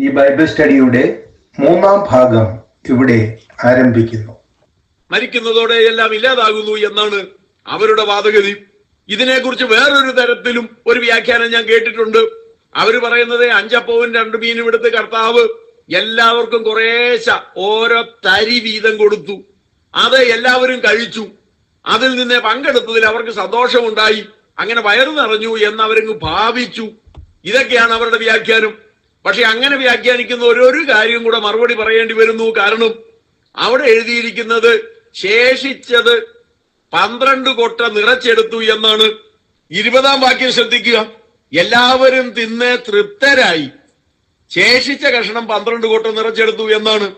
ഈ ബൈബിൾ സ്റ്റഡിയുടെ മൂന്നാം ഭാഗം ഇവിടെ ആരംഭിക്കുന്നു. മരിക്കുന്നതോടെ എല്ലാം ഇല്ലാതാകുന്നു എന്നാണ് അവരുടെ വാദഗതി. ഇതിനെക്കുറിച്ച് വേറൊരു തരത്തിലും ഒരു വ്യാഖ്യാനം ഞാൻ കേട്ടിട്ടുണ്ട്. അവർ പറയുന്നത് അഞ്ചപ്പവും രണ്ടു മീനും എടുത്ത് കർത്താവ് എല്ലാവർക്കും കുറേശ ഓരോ തരി വീതം കൊടുത്തു. അത് എല്ലാവരും കഴിച്ചു. അതിൽ നിന്ന് പങ്കെടുത്തതിൽ അവർക്ക് സന്തോഷമുണ്ടായി. അങ്ങനെ വയറു നിറഞ്ഞു എന്ന് അവരങ്ങ് ഭാവിച്ചു. ഇതൊക്കെയാണ് അവരുടെ വ്യാഖ്യാനം. പക്ഷെ അങ്ങനെ വ്യാഖ്യാനിക്കുന്ന ഓരോരു കാര്യവും കൂടെ മറുപടി പറയേണ്ടി വരുന്നു. കാരണം അവിടെ എഴുതിയിരിക്കുന്നത് ശേഷിച്ചത് പന്ത്രണ്ട് കൊട്ട നിറച്ചെടുത്തു എന്നാണ്. ഇരുപതാം വാക്യം ശ്രദ്ധിക്കുക. എല്ലാവരും തിന്ന് തൃപ്തരായി. ശേഷിച്ച കഷണം പന്ത്രണ്ട് കൊട്ട നിറച്ചെടുത്തു എന്നാണ്.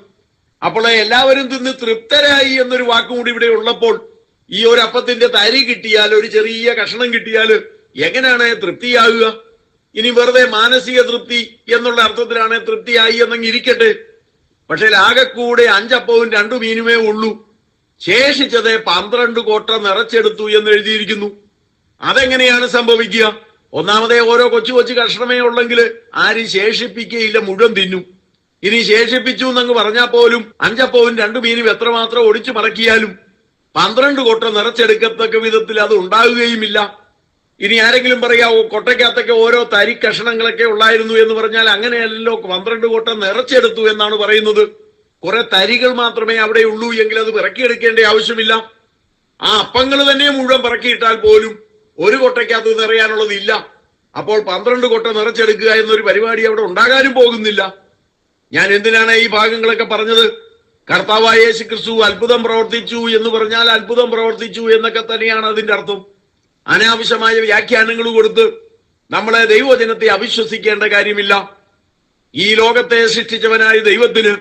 അപ്പോൾ എല്ലാവരും തിന്ന് തൃപ്തരായി എന്നൊരു വാക്കും കൂടി ഇവിടെ ഉള്ളപ്പോൾ ഈ ഒരു അപ്പത്തിന്റെ തരി കിട്ടിയാൽ ഒരു ചെറിയ കഷണം കിട്ടിയാൽ എങ്ങനെയാണ് തൃപ്തിയാകുക? ഇനി വെറുതെ മാനസിക തൃപ്തി എന്നുള്ള അർത്ഥത്തിലാണ് തൃപ്തിയായി എന്നങ്ങ് ഇരിക്കട്ടെ. പക്ഷേ ആകെക്കൂടെ അഞ്ചപ്പവും രണ്ടു മീനുമേ ഉള്ളൂ. ശേഷിച്ചത് പന്ത്രണ്ട് കോട്ട നിറച്ചെടുത്തു എന്ന് എഴുതിയിരിക്കുന്നു. അതെങ്ങനെയാണ് സംഭവിക്കുക? ഒന്നാമതേ ഓരോ കൊച്ചു കൊച്ചു കഷ്ണമേ ഉള്ളെങ്കിൽ ആരും ശേഷിപ്പിക്കുകയില്ല മുഴുവൻ തിന്നും. ഇനി ശേഷിപ്പിച്ചു എന്നങ്ങ് പറഞ്ഞാൽ പോലും അഞ്ചപ്പവും രണ്ടു മീനും എത്രമാത്രം ഒടിച്ചു മറക്കിയാലും പന്ത്രണ്ട് കോട്ട നിറച്ചെടുക്കത്തക്ക വിധത്തിൽ അത് ഉണ്ടാകുകയുമില്ല. ഇനി ആരെങ്കിലും പറയാവോ കൊട്ടയ്ക്കകത്തൊക്കെ ഓരോ തരി കഷണങ്ങളൊക്കെ ഉള്ളായിരുന്നു എന്ന് പറഞ്ഞാൽ അങ്ങനെയല്ലല്ലോ പന്ത്രണ്ട് കൊട്ട നിറച്ചെടുത്തു എന്നാണ് പറയുന്നത്. കുറെ തരികൾ മാത്രമേ അവിടെ ഉള്ളൂ എങ്കിൽ അത് പിറക്കിയെടുക്കേണ്ട ആവശ്യമില്ല. ആ അപ്പങ്ങൾ തന്നെ മുഴുവൻ പിറക്കിയിട്ടാൽ പോലും ഒരു കൊട്ടയ്ക്കകത്ത് നിറയാനുള്ളതില്ല. അപ്പോൾ പന്ത്രണ്ട് കൊട്ട നിറച്ചെടുക്കുക എന്നൊരു പരിപാടി അവിടെ ഉണ്ടാകാനും പോകുന്നില്ല. ഞാൻ എന്തിനാണ് ഈ ഭാഗങ്ങളൊക്കെ പറഞ്ഞത്? കർത്താവായ യേശു ക്രിസ്തു അത്ഭുതം പ്രവർത്തിച്ചു എന്ന് പറഞ്ഞാൽ അത്ഭുതം പ്രവർത്തിച്ചു എന്നൊക്കെ തന്നെയാണ് അതിന്റെ അർത്ഥം. അനാവശ്യമായ വ്യാഖ്യാനങ്ങൾ കൊടുത്ത് നമ്മളെ ദൈവജനത്തെ അവിശ്വസിക്കേണ്ട കാര്യമില്ല. ഈ ലോകത്തെ സൃഷ്ടിച്ചവനായ ദൈവത്തിന്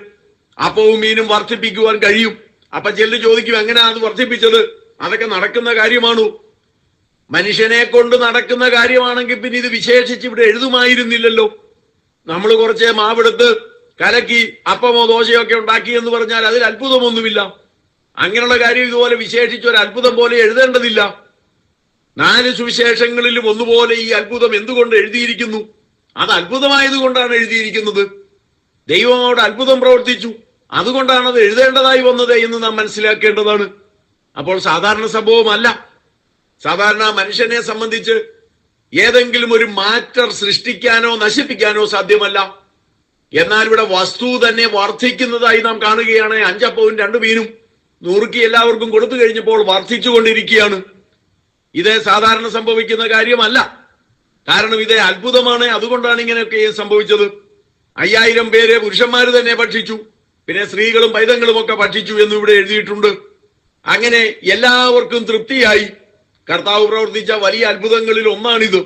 അപ്പവും മീനും വർദ്ധിപ്പിക്കുവാൻ കഴിയും. അപ്പൊ ചെല്ലു ചോദിക്കും എങ്ങനെയാ അത് വർദ്ധിപ്പിച്ചത്? അതൊക്കെ നടക്കുന്ന കാര്യമാണോ? മനുഷ്യനെ കൊണ്ട് നടക്കുന്ന കാര്യമാണെങ്കിൽ പിന്നെ ഇത് വിശേഷിച്ച് ഇവിടെ എഴുതുമായിരുന്നില്ലല്ലോ. നമ്മൾ കുറച്ച് മാവെടുത്ത് കലക്കി അപ്പമോ ദോശയോ ഒക്കെ ഉണ്ടാക്കി എന്ന് പറഞ്ഞാൽ അതിൽ അത്ഭുതമൊന്നുമില്ല. അങ്ങനെയുള്ള കാര്യം ഇതുപോലെ വിശേഷിച്ച് ഒരു അത്ഭുതം പോലെ എഴുതേണ്ടതില്ല. നാല് സുവിശേഷങ്ങളിലും ഒന്നുപോലെ ഈ അത്ഭുതം എന്തുകൊണ്ട് എഴുതിയിരിക്കുന്നു? അത് അത്ഭുതമായതുകൊണ്ടാണ് എഴുതിയിരിക്കുന്നത്. ദൈവം അവിടെ അത്ഭുതം പ്രവർത്തിച്ചു. അതുകൊണ്ടാണ് അത് എഴുതേണ്ടതായി വന്നത് എന്ന് നാം മനസ്സിലാക്കേണ്ടതാണ്. അപ്പോൾ സാധാരണ സംഭവമല്ല. സാധാരണ മനുഷ്യനെ സംബന്ധിച്ച് ഏതെങ്കിലും ഒരു മാറ്റർ സൃഷ്ടിക്കാനോ നശിപ്പിക്കാനോ സാധ്യമല്ല. എന്നാൽ ഇവിടെ വസ്തു തന്നെ വർദ്ധിക്കുന്നതായി നാം കാണുകയാണ്. അഞ്ചപ്പവും രണ്ടു മീനും നുറുക്കി എല്ലാവർക്കും കൊടുത്തു കഴിഞ്ഞപ്പോൾ വർദ്ധിച്ചുകൊണ്ടിരിക്കുകയാണ്. ഇത് സാധാരണ സംഭവിക്കുന്ന കാര്യമല്ല. കാരണം ഇത് അത്ഭുതമാണ്. അതുകൊണ്ടാണ് ഇങ്ങനെയൊക്കെ സംഭവിച്ചത്. അയ്യായിരം പേരെ പുരുഷന്മാർ തന്നെ ഭക്ഷിച്ചു. പിന്നെ സ്ത്രീകളും പൈതങ്ങളും ഒക്കെ ഭക്ഷിച്ചു എന്ന് ഇവിടെ എഴുതിയിട്ടുണ്ട്. അങ്ങനെ എല്ലാവർക്കും തൃപ്തിയായി. കർത്താവ് പ്രവർത്തിച്ച വലിയ അത്ഭുതങ്ങളിൽ ഒന്നാണിത്.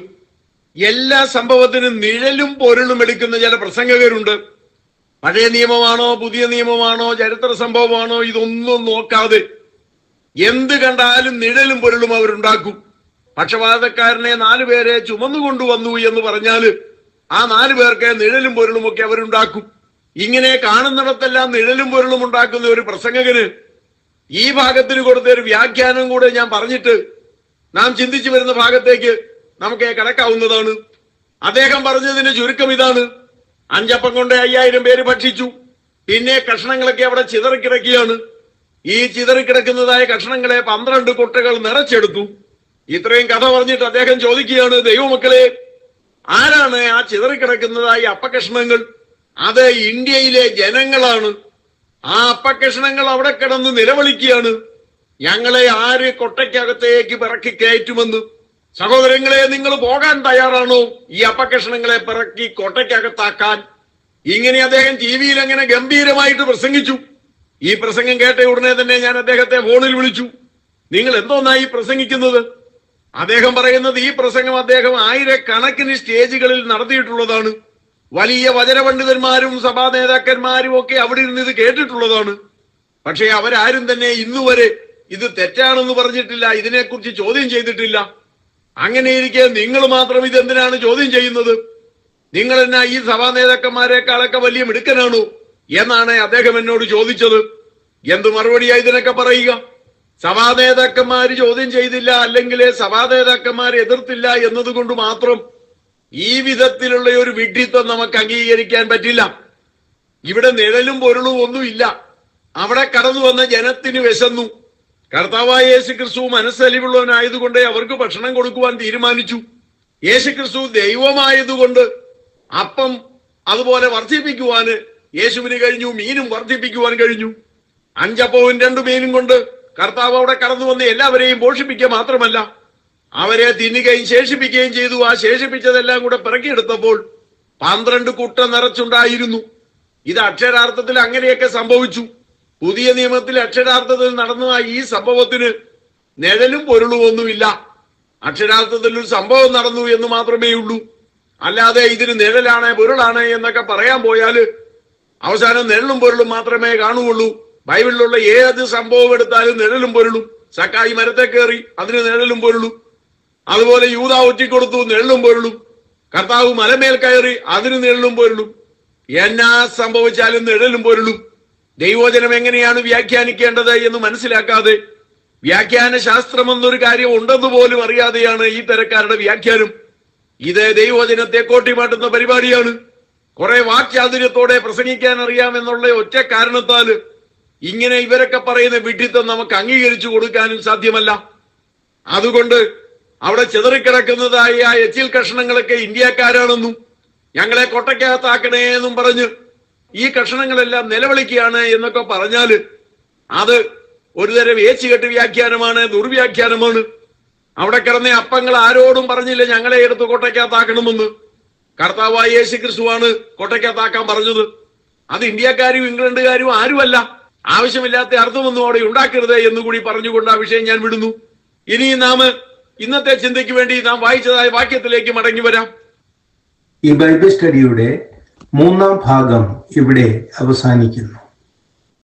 എല്ലാ സംഭവത്തിനും നിഴലും പൊരുളും എടുക്കുന്ന ചില പ്രസംഗകരുണ്ട്. പഴയ നിയമമാണോ പുതിയ നിയമമാണോ ചരിത്ര സംഭവമാണോ ഇതൊന്നും നോക്കാതെ എന്ത് കണ്ടാലും നിഴലും പൊരുളും അവരുണ്ടാക്കും. പക്ഷപാതക്കാരനെ നാലു പേരെ ചുമന്നുകൊണ്ടുവന്നു എന്ന് പറഞ്ഞാൽ ആ നാലു പേർക്ക് നിഴലും പൊരുളും ഒക്കെ അവരുണ്ടാക്കും. ഇങ്ങനെ കാണുന്നിടത്തെല്ലാം നിഴലും പൊരുളും ഉണ്ടാക്കുന്ന ഒരു പ്രസംഗകന് ഈ ഭാഗത്തിന് കൊടുത്ത ഒരു വ്യാഖ്യാനം കൂടെ ഞാൻ പറഞ്ഞിട്ട് നാം ചിന്തിച്ചു വരുന്ന ഭാഗത്തേക്ക് നമുക്ക് കടക്കാവുന്നതാണ്. അദ്ദേഹം പറഞ്ഞതിന് ചുരുക്കം ഇതാണ്. അഞ്ചപ്പം കൊണ്ട് അയ്യായിരം പേര് ഭക്ഷിച്ചു. പിന്നെ കഷ്ണങ്ങളൊക്കെ അവിടെ ചിതറിക്കിടക്കുകയാണ്. ഈ ചിതറിക്കിടക്കുന്നതായ കഷ്ണങ്ങളെ പന്ത്രണ്ട് കുട്ടകൾ നിറച്ചെടുത്തു. ഇത്രയും കഥ പറഞ്ഞിട്ട് അദ്ദേഹം ചോദിക്കുകയാണ് ദൈവമക്കളെ ആരാണ് ആ ചിതറിക്കിടക്കുന്നതായ അപ്പകഷ്ണങ്ങൾ അത് ഇന്ത്യയിലെ ജനങ്ങളാണ്. ആ അപ്പകഷ്ണങ്ങൾ അവിടെ കിടന്ന് നിലവിളിക്കുകയാണ്. ഞങ്ങളെ ആര് കൊട്ടയ്ക്കകത്തേക്ക് പിറക്കി കയറ്റുമെന്ന്. സഹോദരങ്ങളെ നിങ്ങൾ പോകാൻ തയ്യാറാണോ ഈ അപ്പകഷ്ണങ്ങളെ പിറക്കി കൊട്ടയ്ക്കകത്താക്കാൻ? ഇങ്ങനെ അദ്ദേഹം ടി വിയിൽ അങ്ങനെ ഗംഭീരമായിട്ട് പ്രസംഗിച്ചു. ഈ പ്രസംഗം കേട്ട ഉടനെ തന്നെ ഞാൻ അദ്ദേഹത്തെ ഫോണിൽ വിളിച്ചു. നിങ്ങൾ എന്തോന്നായി പ്രസംഗിക്കുന്നത്? അദ്ദേഹം പറയുന്നത് ഈ പ്രസംഗം അദ്ദേഹം ആയിരക്കണക്കിന് സ്റ്റേജുകളിൽ നടത്തിയിട്ടുള്ളതാണ്. വലിയ വചനപണ്ഡിതന്മാരും സഭാ നേതാക്കന്മാരും ഒക്കെ അവിടെ ഇരുന്ന് ഇത് കേട്ടിട്ടുള്ളതാണ്. പക്ഷേ അവരാരും തന്നെ ഇന്നുവരെ ഇത് തെറ്റാണെന്ന് പറഞ്ഞിട്ടില്ല ഇതിനെക്കുറിച്ച് ചോദ്യം ചെയ്തിട്ടില്ല. അങ്ങനെ ഇരിക്കെ നിങ്ങൾ മാത്രം ഇത് എന്തിനാണ് ചോദ്യം ചെയ്യുന്നത്? നിങ്ങൾ എന്നാ ഈ സഭാ നേതാക്കന്മാരെക്കാളൊക്കെ വലിയ മിടുക്കനാണോ? എന്നാണ് അദ്ദേഹം എന്നോട് ചോദിച്ചത്. എന്ത് മറുപടിയായി ഇതിനൊക്കെ പറയുക? സഭാ നേതാക്കന്മാര് ചോദ്യം ചെയ്തില്ല അല്ലെങ്കിൽ സഭാ നേതാക്കന്മാർ എതിർത്തില്ല എന്നതുകൊണ്ട് മാത്രം ഈ വിധത്തിലുള്ള ഒരു വിഡ്ഢിത്വം നമുക്ക് അംഗീകരിക്കാൻ പറ്റില്ല. ഇവിടെ നിഴലും പൊരുളും ഒന്നുമില്ല. അവിടെ കടന്നു വന്ന ജനത്തിന് വിശന്നു. കർത്താവായ യേശു ക്രിസ്തു മനസ്സലിവുള്ളവനായതുകൊണ്ട് അവർക്ക് ഭക്ഷണം കൊടുക്കുവാൻ തീരുമാനിച്ചു. യേശു ക്രിസ്തു ദൈവമായതുകൊണ്ട് അപ്പം അതുപോലെ വർദ്ധിപ്പിക്കുവാന് യേശുവിന് കഴിഞ്ഞു മീനും വർദ്ധിപ്പിക്കുവാൻ കഴിഞ്ഞു. അഞ്ചപ്പവും രണ്ടു മീനും കൊണ്ട് കർത്താവ് അവിടെ കടന്നു വന്ന് എല്ലാവരെയും പോഷിപ്പിക്കുക മാത്രമല്ല അവരെ തിന്നുകയും ശേഷിപ്പിക്കുകയും ചെയ്തു. ആ ശേഷിപ്പിച്ചതെല്ലാം കൂടെ പിറക്കിയെടുത്തപ്പോൾ പന്ത്രണ്ട് കുട്ട നിറച്ചുണ്ടായിരുന്നു. ഇത് അക്ഷരാർത്ഥത്തിൽ അങ്ങനെയൊക്കെ സംഭവിച്ചു. പുതിയ നിയമത്തിൽ അക്ഷരാർത്ഥത്തിൽ നടന്ന ഈ സംഭവത്തിന് നിഴലും പൊരുളും ഒന്നുമില്ല അക്ഷരാർത്ഥത്തിൽ ഒരു സംഭവം നടന്നു എന്ന് മാത്രമേ ഉള്ളൂ അല്ലാതെ ഇതിന് നിഴലാണ് പൊരുളാണ് എന്നൊക്കെ പറയാൻ പോയാൽ അവസാനം നിഴലും പൊരുളും മാത്രമേ കാണുകയുള്ളൂ. ബൈബിളിലുള്ള ഏത് സംഭവം എടുത്താലും നിഴലും പൊരുളും. സക്കായി മരത്തെ കയറി അതിന് നിഴലും പൊരുളും. അതുപോലെ യൂത ഒറ്റിക്കൊടുത്തു നിഴലും പൊരുളും. കർത്താവ് മലമേൽ കയറി അതിന് നിഴലും പൊരുളും. എന്നാ സംഭവിച്ചാലും നിഴലും പൊരുളും. ദൈവോചനം എങ്ങനെയാണ് വ്യാഖ്യാനിക്കേണ്ടത് എന്ന് മനസ്സിലാക്കാതെ വ്യാഖ്യാന ശാസ്ത്രം എന്നൊരു കാര്യം ഉണ്ടെന്ന് പോലും അറിയാതെയാണ് ഈ തരക്കാരുടെ വ്യാഖ്യാനം. ഇത് ദൈവവചനത്തെ കോട്ടിമാട്ടുന്ന പരിപാടിയാണ്. കുറെ വാക്യാതുര്യത്തോടെ പ്രസംഗിക്കാൻ അറിയാമെന്നുള്ള ഒറ്റ കാരണത്താൽ ഇങ്ങനെ ഇവരൊക്കെ പറയുന്ന വിഡിത്തം നമുക്ക് അംഗീകരിച്ചു കൊടുക്കാനും സാധ്യമല്ല. അതുകൊണ്ട് അവിടെ ചെതറിക്കിടക്കുന്നതായി ആ എച്ചിൽ കഷണങ്ങളൊക്കെ ഇന്ത്യക്കാരാണെന്നും ഞങ്ങളെ കൊട്ടയ്ക്കകത്താക്കണേ എന്നും പറഞ്ഞ് ഈ കഷണങ്ങളെല്ലാം നിലവിളിക്കുകയാണ് എന്നൊക്കെ പറഞ്ഞാൽ അത് ഒരുതരം ഏച്ചുകെട്ട് വ്യാഖ്യാനമാണ് ദുർവ്യാഖ്യാനമാണ്. അവിടെ കിടന്ന അപ്പങ്ങൾ ആരോടും പറഞ്ഞില്ല ഞങ്ങളെ എടുത്ത് കൊട്ടയ്ക്കകത്താക്കണമെന്ന് കർത്താവായ യേശു ക്രിസ്തുവാണ് കൊട്ടയ്ക്കകത്താക്കാൻ പറഞ്ഞത്. അത് ഇന്ത്യക്കാരും ഇംഗ്ലണ്ടുകാരും ആരുമല്ല. ആവശ്യമില്ലാത്ത അർത്ഥമൊന്നും അവിടെ ഉണ്ടാക്കരുത് എന്നുകൂടി പറഞ്ഞുകൊണ്ട് ആ വിഷയം ഞാൻ വിടുന്നു. ഇനി നാം ഇന്നത്തെ ചിന്തയ്ക്ക് വേണ്ടി നാം വായിച്ചതായ വാക്യത്തിലേക്ക് മടങ്ങി വരാം. ഈ ബൈബിൾ സ്റ്റഡിയുടെ മൂന്നാം ഭാഗം ഇവിടെ അവസാനിക്കുന്നു.